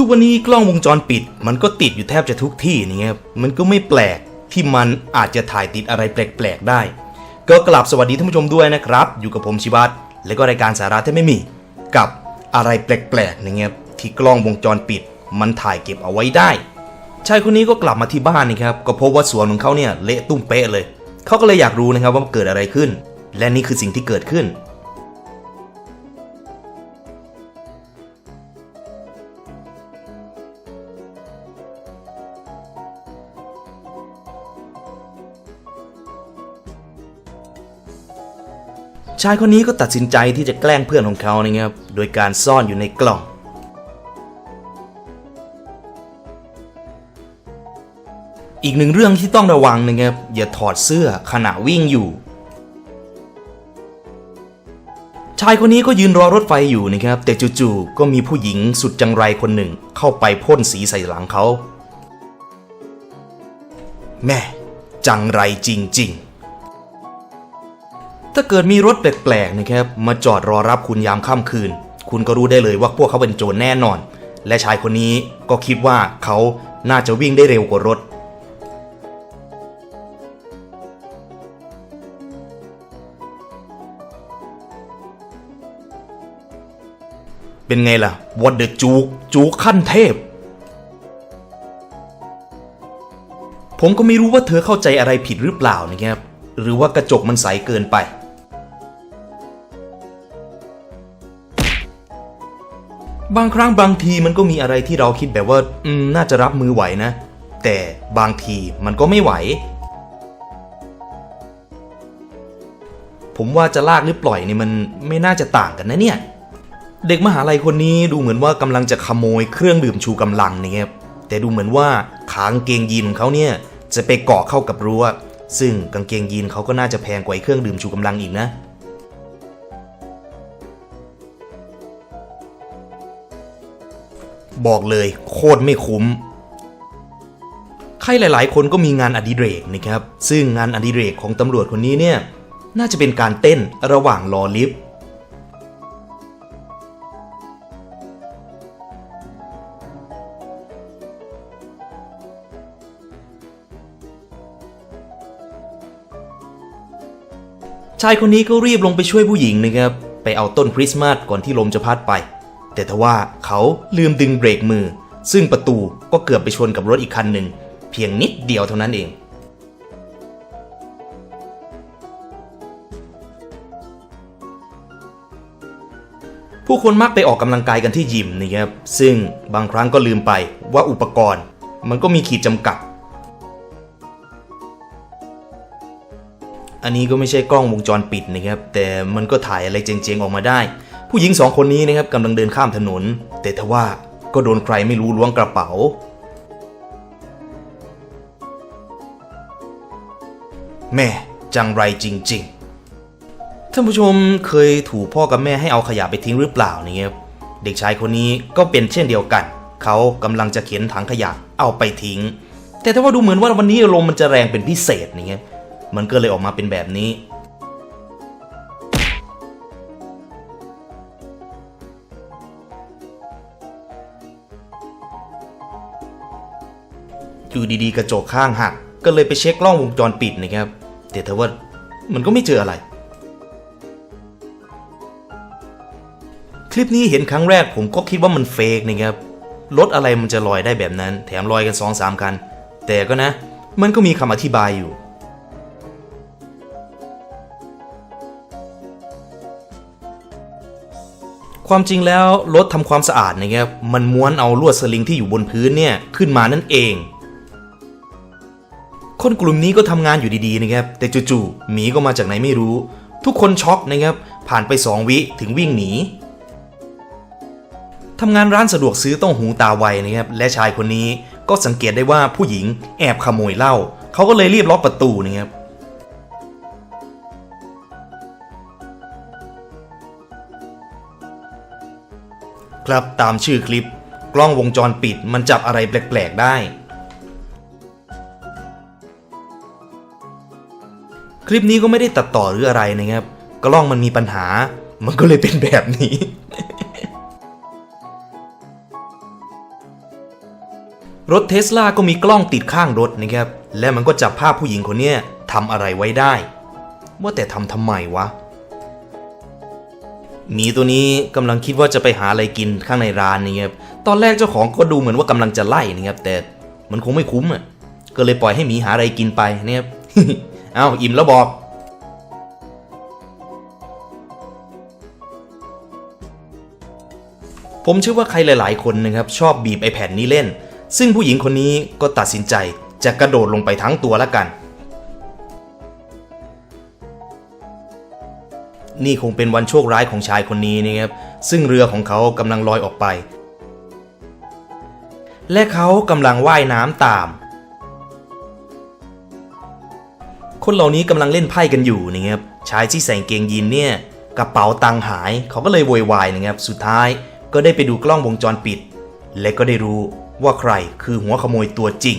ทุกวันนี้กล้องวงจรปิด มันก็ติดอยู่แทบจะทุกที่นี่ครับมันก็ไม่แปลกที่มันอาจจะถ่ายติดอะไรแปลกๆได้ ก็กลับสวัสดีท่านผู้ชมด้วยนะครับ อยู่กับผมชิวัตและก็รายการสาระที่ไม่มี กับอะไรแปลกๆนะครับที่กล้องวงจรปิด มันถ่ายเก็บเอาไว้ได้ชายคนนี้ก็กลับมาที่บ้านนะครับก็พบว่าสวนของเขาเนี่ยเละตุ้มเป๊ะเลย เขาก็เลยอยากรู้นะครับว่าเกิดอะไรขึ้น และนี่คือสิ่งที่เกิดขึ้น ชายคนนี้ก็ตัดสินใจที่จะแกล้งเพื่อนของเขานะครับ โดยการซ่อนอยู่ในกล่อง อีกหนึ่งเรื่องที่ต้องระวังนะครับ อย่าถอดเสื้อขณะวิ่งอยู่ ชายคนนี้ก็ยืนรอรถไฟอยู่นะครับ แต่จู่ๆก็มีผู้หญิงสุดจังไรคนหนึ่ง เข้าไปพ่นสีใส่หลังเขา แม่ จังไรจริงๆ ถ้าเกิดมีรถแปลกๆนะครับมาจอดรอรับคุณยามค่ำคืน คุณก็รู้ได้เลยว่าพวกเขาเป็นโจรแน่นอน และชายคนนี้ก็คิดว่าเขาน่าจะวิ่งได้เร็วกว่ารถ เป็นไงล่ะวัดเดอจูกจูกขั้นเทพ ผมก็ไม่รู้ว่าเธอเข้าใจอะไรผิดหรือเปล่านะครับหรือว่ากระจกมันใสเกินไป บางครั้งบางทีมันก็มีอะไรที่เราคิดแบบว่า อืม น่าจะรับมือไหวนะ แต่บางทีมันก็ไม่ไหว ผมว่าจะลากหรือปล่อยนี่มันไม่น่าจะต่างกันนะเนี่ย เด็กมหาลัยคนนี้ดูเหมือนว่ากำลังจะขโมยเครื่องดื่มชูกำลังนะครับแต่ดูเหมือนว่าขางเกงยีนของเขาเนี่ยจะไปเกาะเข้ากับรั้วซึ่งกางเกงยีนเขาก็น่าจะแพงกว่าเครื่องดื่มชูกำลังอีกนะ บอกเลยโคตรไม่คุ้ม ใครหลาย ๆ คนก็มีงานอดิเรกนะครับ ซึ่งงานอดิเรกของตำรวจคนนี้เนี่ย น่าจะเป็นการเต้นระหว่างรอลิฟต์ชายคนนี้ก็รีบลงไปช่วยผู้หญิงนะครับ ไปเอาต้นคริสต์มาสก่อนที่ลมจะพัดไป แต่ทว่าเขาลืมดึงเบรกมือ ซึ่งประตูก็เกือบไปชนกับรถอีกคันหนึ่ง เพียงนิดเดียวเท่านั้นเอง ผู้คนมักไปออกกำลังกายกันที่ยิมนะครับซึ่งบางครั้งก็ลืมไปว่าอุปกรณ์ มันก็มีขีดจำกัด อันนี้ก็ไม่ใช่กล้องวงจรปิดนะครับ แต่มันก็ถ่ายอะไรเจ๋งๆออกมาได้ ผู้หญิงสองคนนี้นะครับกำลังเดินข้ามถนน แต่ทว่าก็โดนใครไม่รู้ล้วงกระเป๋า แม่จังไรจริง ๆ ท่านผู้ชมเคยถูกพ่อกับแม่ให้เอาขยะไปทิ้งหรือเปล่านี่ครับเด็กชายคนนี้ก็เป็นเช่นเดียวกัน เขากำลังจะเข็นถังขยะเอาไปทิ้ง แต่ถ้าว่าดูเหมือนว่าวันนี้ลมมันจะแรงเป็นพิเศษนี่ครับมันก็เลยออกมาเป็นแบบนี้ อยู่ดีๆ กระจกข้างหัก ก็เลยไปเช็คกล้องวงจรปิดนะครับ แต่ถ้าว่ามันก็ไม่เจออะไร คลิปนี้เห็นครั้งแรกผมก็คิดว่ามันเฟกนะครับ รถอะไรมันจะลอยได้แบบนั้น แถมลอยกัน2อสามคัน แต่ก็นะ มันก็มีคำอธิบายอยู่ความจริงแล้วรถทำความสะอาดนะครับมันม้วนเอาลวดสลิงที่อยู่บนพื้นเนี่ยขึ้นมานั่นเอง คนกลุ่มนี้ก็ทำงานอยู่ดีๆนะครับ แต่จู่ๆหมีก็มาจากไหนไม่รู้ ทุกคนช็อกนะครับ ผ่านไป2วิถึงวิ่งหนีทำงานร้านสะดวกซื้อต้องหูตาไวนะครับ และชายคนนี้ก็สังเกตได้ว่าผู้หญิงแอบขโมยเหล้าเขาก็เลยรีบล็อกประตูนะครับครับตามชื่อคลิป กล้องวงจรปิดมันจับอะไรแปลกๆได้ คลิปนี้ก็ไม่ได้ตัดต่อหรืออะไรนะครับ กล้องมันมีปัญหา มันก็เลยเป็นแบบนี้ รถเทสลาก็มีกล้องติดข้างรถนะครับ และมันก็จับภาพผู้หญิงคนนี้ทำอะไรไว้ได้ ว่าแต่ทำทำไมวะหมีตัวนี้กำลังคิดว่าจะไปหาอะไรกินข้างในร้านนี่ครับ ตอนแรกเจ้าของก็ดูเหมือนว่ากำลังจะไล่นะครับ แต่มันคงไม่คุ้มอะ ก็เลยปล่อยให้หมีหาอะไรกินไปนะครับ เอาอิ่มแล้วบอกผมเชื่อว่าใครหลาย ๆ คนนะครับชอบบีบไอแผ่นนี้เล่น ซึ่งผู้หญิงคนนี้ก็ตัดสินใจจะกระโดดลงไปทั้งตัวแล้วกัน นี่คงเป็นวันโชคร้ายของชายคนนี้นะครับ ซึ่งเรือของเขากำลังลอยออกไป และเขากำลังว่ายน้ำตาม คนเหล่านี้กำลังเล่นไพ่กันอยู่นะครับชายที่ใส่เกงยีนเนี่ยกระเป๋าตังค์หายเขาก็เลยโวยวายนะครับสุดท้ายก็ได้ไปดูกล้องวงจรปิด และก็ได้รู้ว่าใครคือหัวขโมยตัวจริง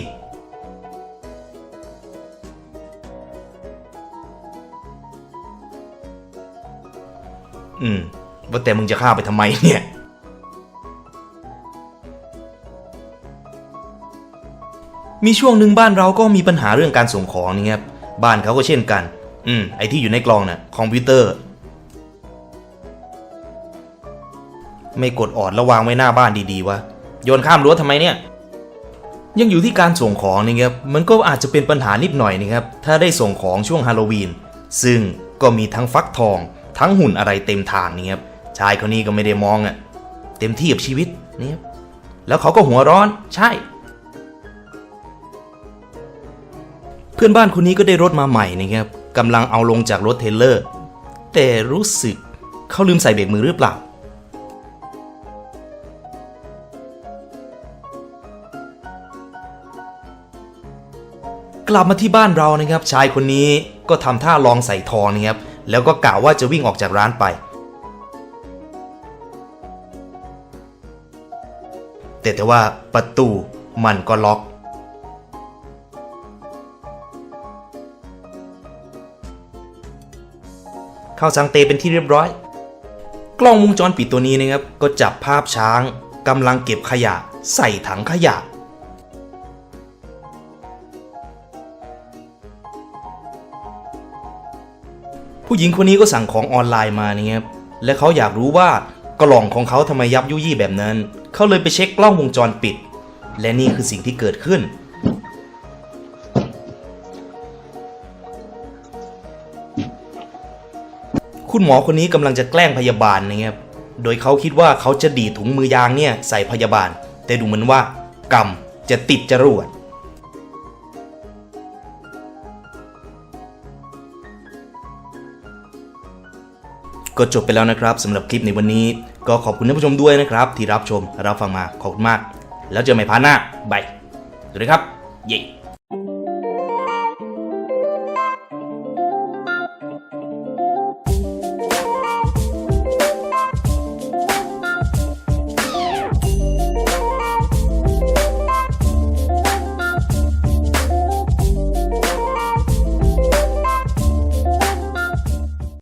อืม ว่าแต่มึงจะฆ่าไปทำไมเนี่ย มีช่วงหนึ่งบ้านเราก็มีปัญหาเรื่องการส่งของนี่ครับ บ้านเขาก็เช่นกัน อืม ไอที่อยู่ในกล่องน่ะคอมพิวเตอร์ ไม่กดออดแล้ววางไว้หน้าบ้านดีๆวะ โยนข้ามรั้วทำไมเนี่ย ยังอยู่ที่การส่งของนี่ครับ มันก็อาจจะเป็นปัญหานิดหน่อยนะครับ ถ้าได้ส่งของช่วงฮาโลวีน ซึ่งก็มีทั้งฟักทอง ทั้งหุ่นอะไรเต็มทางนี่ครับ ชายคนนี้ก็ไม่ได้มองอะ่ะ เต็มที่กับชีวิตนี่ครับแล้วเขาก็หัวร้อน ใช่ พื่อนบ้านคนนี้ก็ได้รถมาใหม่นะครับกำลังเอาลงจากรถเทลเลอร์ แต่รู้สึกเขาลืมใส่เบรกมือหรือเปล่า กลับมาที่บ้านเรานะครับ ชายคนนี้ก็ทำท่าลองใส่ทองนะครับ แล้วก็กล่าวว่าจะวิ่งออกจากร้านไป แต่แต่ว่าประตูมันก็ล็อก เข้าสังเตเป็นที่เรียบร้อย กล้องวงจรปิดตัวนี้นะครับ ก็จับภาพช้างกำลังเก็บขยะใส่ถังขยะ ผู้หญิงคนนี้ก็สั่งของออนไลน์มานี่ครับและเขาอยากรู้ว่ากล่องของเขาทำไมยับยุยี่แบบนั้น เขาเลยไปเช็คกล้องวงจรปิด และนี่คือสิ่งที่เกิดขึ้น คุณหมอคนนี้กำลังจะแกล้งพยาบาลนะครับ โดยเขาคิดว่าเขาจะดีถุงมือยางเนี่ยใส่พยาบาล แต่ดูเหมือนว่า กรรมจะติดจรวดก็จบไปแล้วนะครับสำหรับคลิปในวันนี้ ก็ขอบคุณท่านผู้ชมด้วยนะครับ ที่รับชมรับฟังมาขอบคุณมาก แล้วเจอกันใหม่พาร์ทหน้าบายสวัสดีครับ เย้